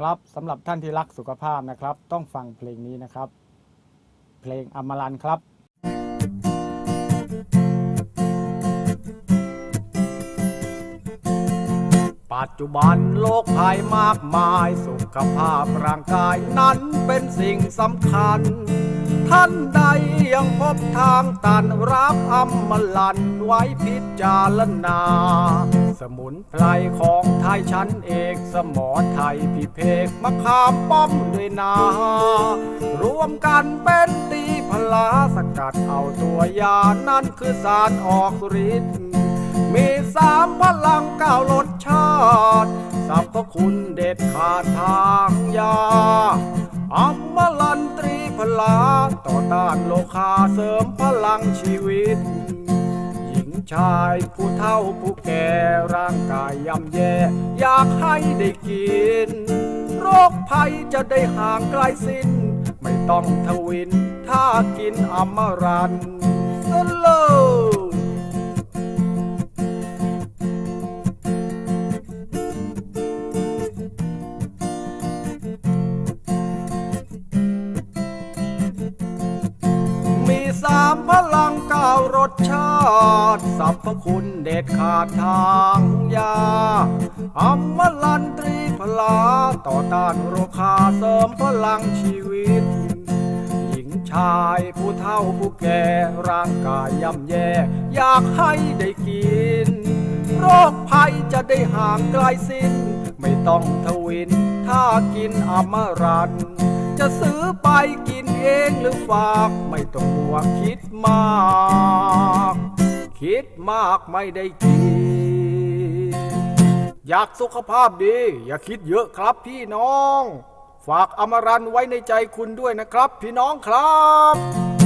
ครับสำหรับท่านที่รักสุขภาพนะครับ ต้องฟังเพลงนี้นะครับ เพลงอมรันครับปัจจุบันโลกภัยมากมายสุขภาพร่างกายนั้นเป็นสิ่งสำคัญ ท่านใดยังพบทางตันรับอมลันไว้พิจารณา สมุนไพรของไทยชั้นเอกสมอไทยพิเพกมะขามป้อมด้วยนา รวมกันเป็นตีพลาสกัดเอาตัวยานั่นคือสารออกฤทธิ์มีสามพลังเก้ารสชาติสรรพคุณเด็ดขาดทางยาอัมมลันตรีพลาต่อต้านโลคาเสริมพลังชีวิต ชายผู้เฒ่าผู้แก่ร่างกายย่ำแย่ อยากให้ได้กิน โรคภัยจะได้ห่างไกลสิ้น ไม่ต้องทวิน ถ้ากินอมรัน สามพลังเก้ารสชาติสรรพคุณเด็ดขาดทางยาอัมมลันตรีพลาต่อต้านโรคาเสริมพลังชีวิต หญิงชายผู้เฒ่าผู้แก่ร่างกายย่ำแย่ อยากให้ได้กิน โรคภัยจะได้ห่างไกลสิ้น ไม่ต้องทวินถ้ากินอมรัน จะซื้อไปกินเองหรือฝากไม่ต้องมัวคิดมาก คิดมากไม่ได้กิน อยากสุขภาพดี อย่าคิดเยอะครับพี่น้อง ฝากอมรันไว้ในใจคุณด้วยนะครับ พี่น้องครับ